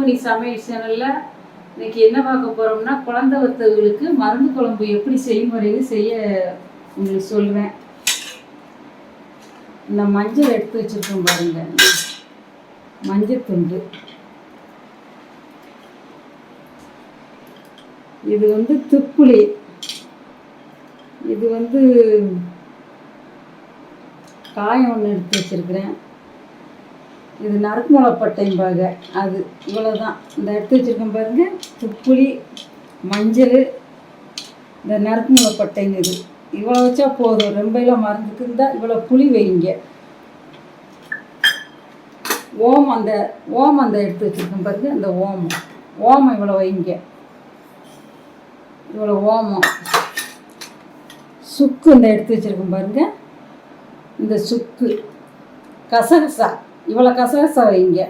அன்புமணி சமையல் சேனல்ல இன்னைக்கு என்ன பார்க்க போறோம்னா குழந்தை வத்தவர்களுக்கு மருந்து குழம்பு எப்படி செய்முறையில் செய்ய உங்களுக்கு சொல்றேன். இந்த மஞ்சள் எடுத்து வச்சிருக்கோம் பாருங்க. மஞ்சள் துண்டு. இது வந்து துப்புளி. இது வந்து காயம் ஒன்று எடுத்து வச்சிருக்கிறேன். இது நறுக்குமுளப்பட்டைம்பாக அது இவ்வளோதான் இந்த எடுத்து வச்சுருக்கோம் பாருங்க. துப்புளி மஞ்சள் இந்த நறுக்குமுளப்பட்டைங்க இது. இவ்வளோ வச்சா போதும். ரொம்ப எல்லாம் மருந்துக்கு இருந்தால் இவ்வளோ புளி வைங்க. ஓமம் அந்த ஓமம் அந்த எடுத்து வச்சுருக்கோம் பாருங்க. அந்த ஓமம். ஓமம் இவ்வளோ வைங்க. இவ்வளோ ஓமம். சுக்கு இந்த எடுத்து வச்சுருக்கோம் பாருங்க. இந்த சுக்கு. கசகசா. இவ்வளோ கசகசா வைங்க.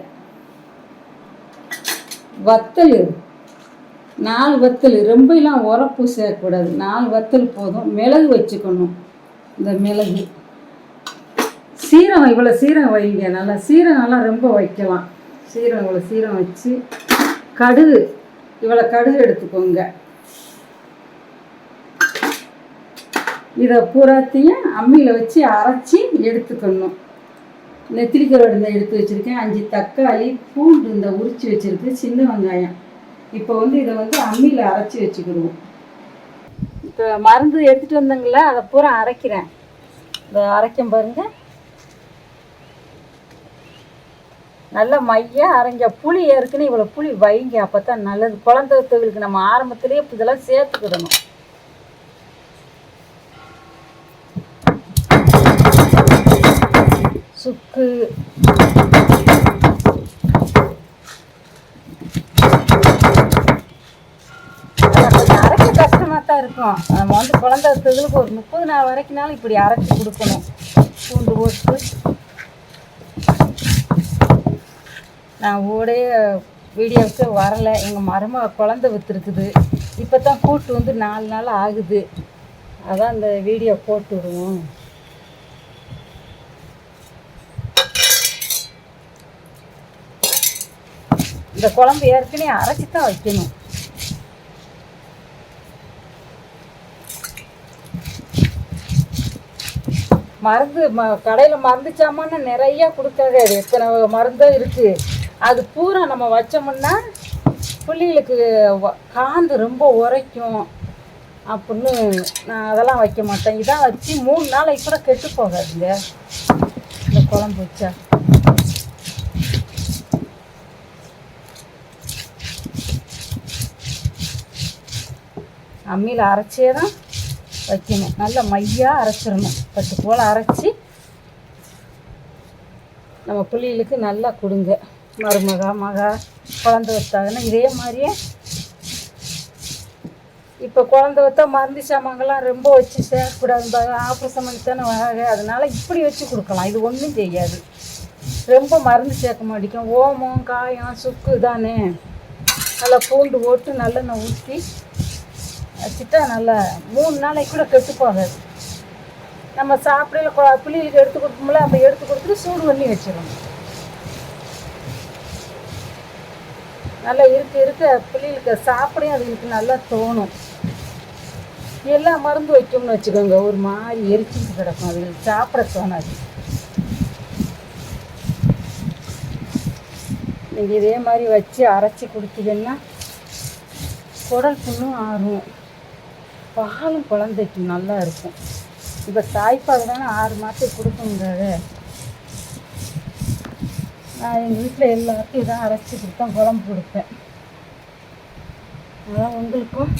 வத்தல் நாலு வத்தல் ரொம்பலாம் உரப்பு சேர்க்கக்கூடாது. நாலு வத்தல் போதும். மிளகு வச்சுக்கணும். இந்த மிளகு. சீரகம் இவ்வளோ சீரகம் வைங்க. நல்லா சீரகம்லாம் ரொம்ப வைக்கலாம். சீரகம் இவ்வளோ சீரகம் வச்சு. கடுகு இவ்வளோ கடுகு எடுத்துக்கோங்க. இதை பூராத்தையும் அம்மியில் வச்சு அரைச்சி எடுத்துக்கணும். நெத்திலி கருவாடு இந்த எடுத்து வச்சுருக்கேன். அஞ்சு தக்காளி பூண்டு இந்த உரிச்சு வச்சுருக்கு. சின்ன வெங்காயம். இப்போ வந்து இதை வந்து அம்மியில் அரைச்சி வச்சுக்கிடுவோம். இப்போ மருந்து எடுத்துகிட்டு வந்தங்களா? அதை பூரா அரைக்கிறேன். இதை அரைக்கும் பாருங்க. நல்லா மையாக அரைங்க புளி ஏற்கனவே இவ்வளோ புளி வைங்க. அப்போ தான் நல்லது குழந்தைகளுக்கு நம்ம ஆரம்பத்திலேயே இதெல்லாம் சேர்த்துக்கிடணும். சுக்கு. அரைக்க கஷ்டமாக தான் இருக்கும். நம்ம வந்து குழந்தை வத்ததுக்கு ஒரு முப்பது நாள் வரைக்கும்னாலும் இப்படி அரைச்சி கொடுக்கணும். பூண்டு போட்டு. நான் ஊடைய வீடியோவுக்கு வரலை. எங்கள் மருமக குழந்த விற்றுருக்குது இப்போ தான் கூட்டு வந்து நாலு நாள் ஆகுது. அதான் அந்த வீடியோ போட்டு விடுவோம். இந்த குழம்பு ஏற்கனவே அரைச்சி தான் வைக்கணும். மருந்து ம கடையில் மருந்து நிறையா கொடுக்காது அது எத்தனை மருந்தும் இருக்குது அது பூரா நம்ம வச்சோம்னா பிள்ளைகளுக்கு காந்து ரொம்ப உரைக்கும். அப்படின்னு நான் அதெல்லாம் வைக்க மாட்டேன். இதான் வச்சு மூணு நாளைக்கு கூட கெட்டு போகாதுங்க. இந்த குழம்பு வச்சா. அம்மியில் அரைச்சே தான் வைக்கணும். நல்லா மையாக அரைச்சிடணும். பட்டு போல் அரைச்சி நம்ம பிள்ளைகளுக்கு நல்லா கொடுங்க. மருமகா மகா குழந்தை வச்சாங்கன்னா இதே மாதிரியே. இப்போ குழந்தை வச்சா மருந்து சாமான்கள்லாம் ரொம்ப வச்சு சேர்க்கக்கூடாது ஆப்ரேஷன் பண்ணி தானே வராங்க. அதனால் இப்படி வச்சு கொடுக்கலாம். இது ஒன்றும் செய்யாது. ரொம்ப மருந்து சேர்க்க மாட்டேங்கும் ஓமம் காயம் சுக்கு தானே நல்லா பூண்டு போட்டு நல்லெண்ணெய் ஊற்றி வச்சுட்டா நல்லா மூணு நாளைக்கு கூட கெட்டு போகாது நம்ம சாப்பிடையில கொ பிள்ளைகளுக்கு எடுத்து கொடுப்போம்ல அப்போ எடுத்து கொடுத்துட்டு சூடு பண்ணி வச்சிடணும். நல்லா இருக்க இருக்க. பிள்ளைகளுக்கு சாப்பிடையும் அதுங்களுக்கு நல்லா தோணும். எல்லா மருந்து வைக்கணும்னு வச்சுக்கோங்க. ஒரு மாதிரி எரிச்சிட்டு கிடக்கும். அதுங்களுக்கு சாப்பிட தோணாது. நீங்கள் இதே மாதிரி வச்சு அரைச்சி கொடுத்தீங்கன்னா குடல் புண்ணும் ஆறும். பாலும் குழந்தைக்கு நல்லா இருக்கும். இப்போ தாய்ப்பால் தானே ஆறு மாதத்துக்கு கொடுக்குங்காக நான் எங்கள் வீட்டில் எல்லாத்தையும் இதான் அரைச்சி கொடுத்தேன் குழம்பு கொடுப்பேன் அதான் உங்களுக்கும்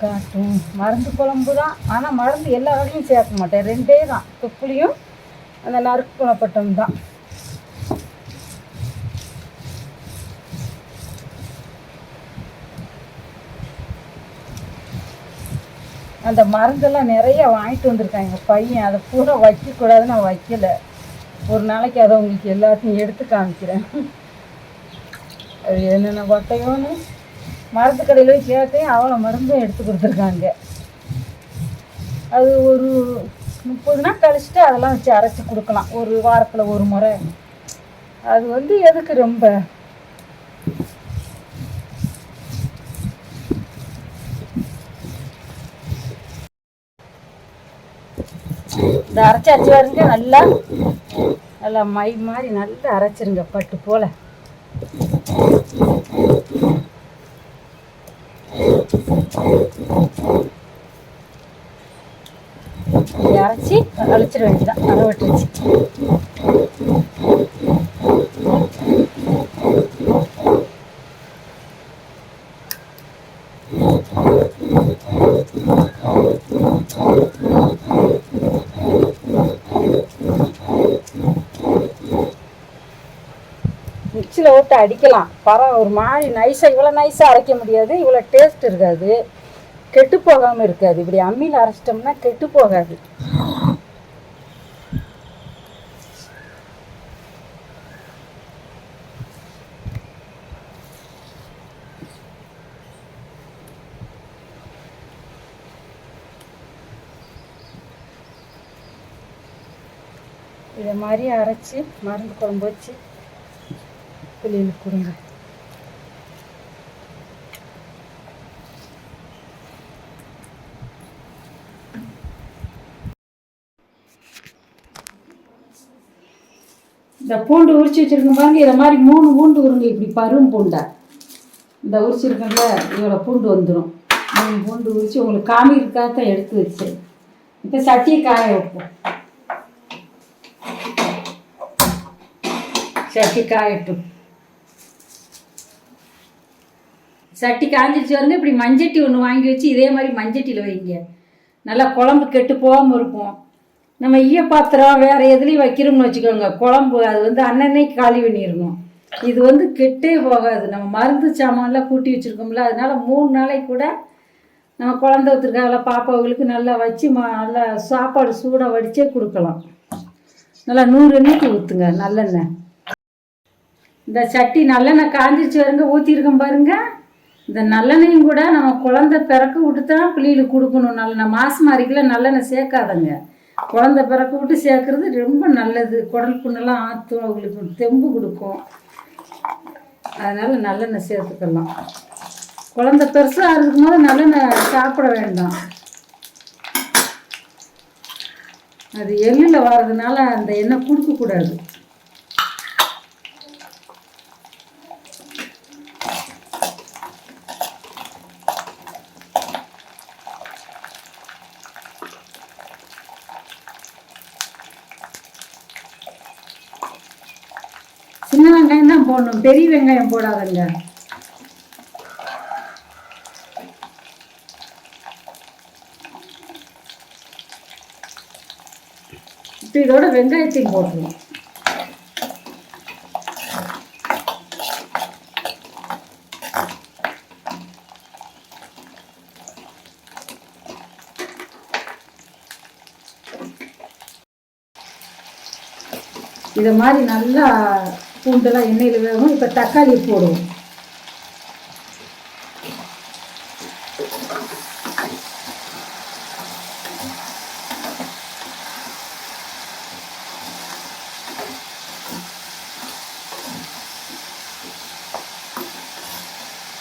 காட்டும். மருந்து குழம்பு தான். ஆனால் மருந்து எல்லா வகையும் சேர்க்க மாட்டேன். ரெண்டே தான். தொப்புளியும் அந்த நறுக்கு குணப்பட்டம் தான். அந்த மருந்தெல்லாம் நிறைய வாங்கிட்டு வந்திருக்காங்க. எங்கள் பையன் அதை பூரா வைக்கக்கூடாதுன்னு நான் வைக்கல. ஒரு நாளைக்கு அதை உங்களுக்கு எல்லாத்தையும் எடுத்து காமிக்கிறேன். அது என்னென்ன கொட்டையோன்னு மருந்து கடையில் போய் கேட்டேன். அவ்வளோ மருந்தும் எடுத்து கொடுத்துருக்காங்க. அது ஒரு முப்பது நாள் கழிச்சுட்டு அதெல்லாம் வச்சு அரைச்சி கொடுக்கலாம். ஒரு வாரத்தில் ஒரு முறை. அது வந்து எதுக்கு ரொம்ப இந்த அரைச்சி அரைச்சி வருங்க நல்லா நல்லா மை மாதிரி நல்லா அரைச்சிருங்க பட்டு போல். அரைச்சி அழைச்சிட வேண்டியதான் அரை விட்டுருச்சு மிக்சியில் விட்டு அடிக்கலாம். பரம் ஒரு மாதிரி நைஸாக இவ்வளோ நைஸாக அரைக்க முடியாது. இவ்வளோ டேஸ்ட் இருக்காது. கெட்டு போகாமல் இருக்காது. இப்படி அம்மியில் அரைச்சிட்டோம்னா கெட்டு போகாது. இதை மாதிரி அரைச்சி மருந்து குழம்பு வச்சு வெளியில் கொடுங்க இந்த பூண்டு உரிச்சு வச்சிருக்கோம் பாருங்க இதை மாதிரி மூணு பூண்டு உருங்க இப்படி பரும் பூண்டை. இந்த உரிச்சிருக்கேன்ல இவ்வளோ பூண்டு வந்துடும் மூணு பூண்டு உரிச்சு உங்களுக்கு காமிக்கிறதுக்காக தான் எடுத்து வச்சேன். இப்போ சட்டியை காய வைப்போம். சட்டி காயட்டும். சட்டி காஞ்சிருச்சு வந்து இப்படி மஞ்சட்டி ஒன்று வாங்கி வச்சு இதே மாதிரி மஞ்சட்டியில் வைங்க. நல்லா குழம்பு கெட்டு போகாமல் இருக்கும். நம்ம ஈய பாத்திரம் வேறு எதுலேயும் வைக்கிறோம்னு வச்சுக்கோங்க. குழம்பு அது வந்து அன்னன்னைக்கு காலி பண்ணிடணும். இது வந்து கெட்டே போகாது. நம்ம மருந்து சாமான்லாம் கூட்டி வச்சுருக்கோம்ல அதனால மூணு நாளைக்கு கூட நம்ம குழந்தை வச்சுருக்காங்கள பாப்பாவுகளுக்கு நல்லா வச்சு மா நல்லா சாப்பாடு சூடாக வடித்தே கொடுக்கலாம். நல்லா நூறு எண்ணெய்க்கு ஊற்றுங்க நல்லெண்ணெய். இந்த சட்டி நல்லெண்ணெய் காஞ்சிச்சு வருங்க ஊற்றிருக்கோம் பாருங்கள் இந்த நல்லெண்ணையும் கூட நம்ம குழந்தை பிறக்க விட்டு தான் பிள்ளைகளுக்கு கொடுக்கணும். நல்லெண்ணெய் மாசம் அரைக்கல நல்லெண்ணெய் சேர்க்காதங்க. குழந்தை பிறக்க விட்டு சேர்க்கறது ரொம்ப நல்லது. குடல் புண்ணெல்லாம் ஆற்றும் அவங்களுக்கு தெம்பு கொடுக்கும். அதனால் நல்லெண்ணெய் சேர்த்துக்கலாம். குழந்தை பெருசாக இருக்கும் போது நல்லெண்ணெய் சாப்பிட வேண்டாம். அது எள்ளில் வர்றதுனால அந்த எண்ணெய் கொடுக்கக்கூடாது சின்ன வெங்காயம் போடணும். பெரிய வெங்காயம் போடாதங்க. இப்போ இதோட வெங்காயத்தையும் போட்டுருவோம் இதை மாதிரி நல்லா பூண்டெல்லாம் எண்ணெயில் வேகும் இப்போ தக்காளி போடுவோம்.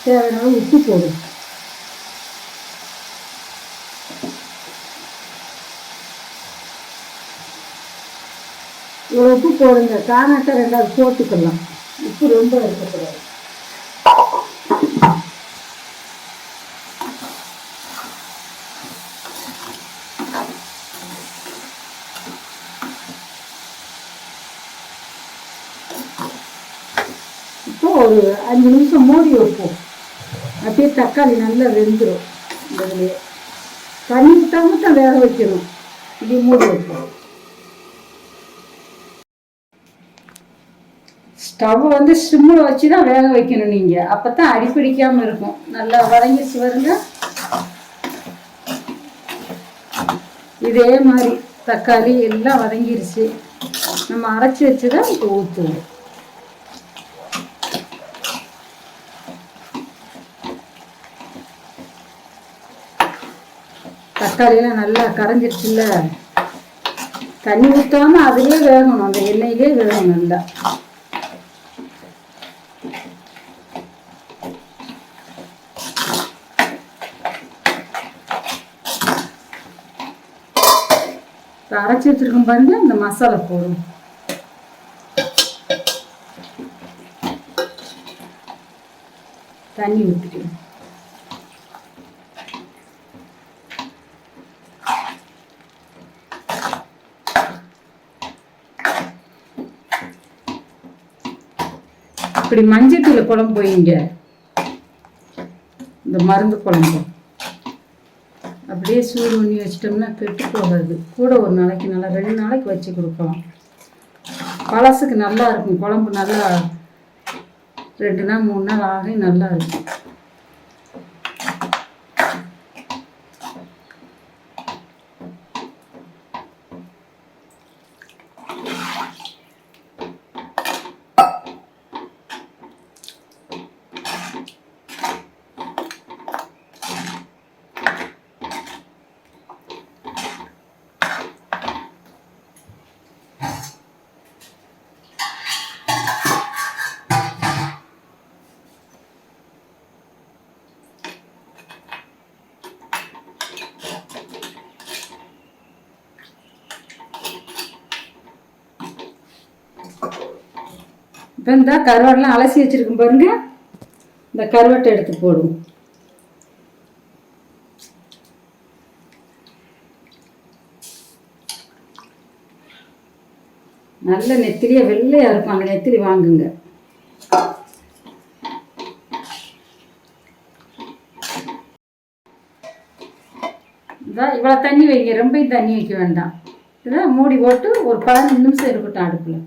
தேவையான உப்பு போடும் இவ்வளோ உப்பு போடுங்க. காணாட்டை ரெண்டாவது போட்டுக்கலாம். உப்பு ரொம்ப இருக்கக்கூடாது. இப்போ ஒரு அஞ்சு நிமிஷம் மூடி வைப்போம். அப்படியே தக்காளி நல்லா வெந்துடும் இதுலேயே தண்ணி விட்டாம தான் வேக வைக்கணும். இப்படி மூடி வைப்போம். ஸ்டவ் வந்து சிம்மில் வச்சு தான் வேக வைக்கணும் நீங்கள் அப்போ தான் அடிப்பிடிக்காமல் இருக்கும். நல்லா வதங்கி சுவருங்க. இதே மாதிரி தக்காளி எல்லாம் வதங்கிருச்சு. நம்ம அரைச்சி வச்சு தான் இப்போ ஊற்றுவோம் தக்காளியெல்லாம் நல்லா கரைஞ்சிருச்சுல்ல. தண்ணி ஊற்றாமல் அதுலேயே வேகணும். அந்த எண்ணெயிலே வேகணும் நல்லா. இப்போ அரைச்சி வச்சிருக்கோம் பாருங்க இந்த மசாலா போடும் தண்ணி ஊற்றிக்கணும் இப்படி மஞ்சத்தூள் குழம்பு போயிங்க இந்த மருந்து குழம்பு. அப்படியே சூடு பண்ணி வச்சிட்டோம்னா கெட்டு போகாது. கூட ஒரு நாளைக்கு நல்லா ரெண்டு நாளைக்கு வச்சு கொடுக்கலாம். பழசுக்கு நல்லா இருக்கும். குழம்பு நல்லா ரெண்டு நாள் மூணு நாள் ஆகி நல்லா இருக்கும். இப்போ இந்த கருவாடெலாம் அலசி வச்சுருக்கும் பாருங்க. இந்த கருவாட்டை எடுத்து போடுவோம். நல்ல நெத்திலியா வெள்ளையாக இருக்கும். அந்த நெத்திலி வாங்குங்க. இதான் இவ்வளோ தண்ணி வைங்க. ரொம்ப தண்ணி வைக்க வேண்டாம். இதான் மூடி போட்டு ஒரு பதினஞ்சு நிமிஷம் இருக்கட்டும் அடுப்பில்.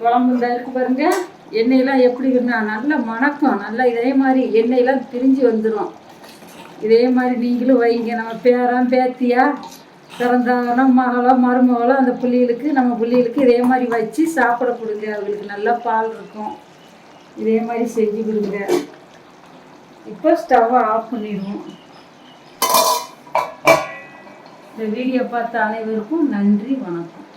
குழம்பு இந்த இருக்கு பாருங்க. எண்ணெயெல்லாம் எப்படி இருந்தால் நல்லா மணக்கும் நல்லா இதே மாதிரி எண்ணெயெல்லாம் பிரிஞ்சு வந்துடும் இதே மாதிரி நீங்களும் வைங்க. நம்ம பேரம் பேத்தியா பிறந்தவனோ மகளோ மருமகளோ அந்த பிள்ளைகளுக்கு நம்ம பிள்ளைகளுக்கு இதே மாதிரி வச்சு சாப்பிட கொடுங்க. அவங்களுக்கு நல்லா பால் இருக்கும். இதே மாதிரி செஞ்சு கொடுங்க. இப்போ ஸ்டவ்வை ஆஃப் பண்ணிடுவோம். இந்த வீடியோ பார்த்த அனைவருக்கும் நன்றி வணக்கம்.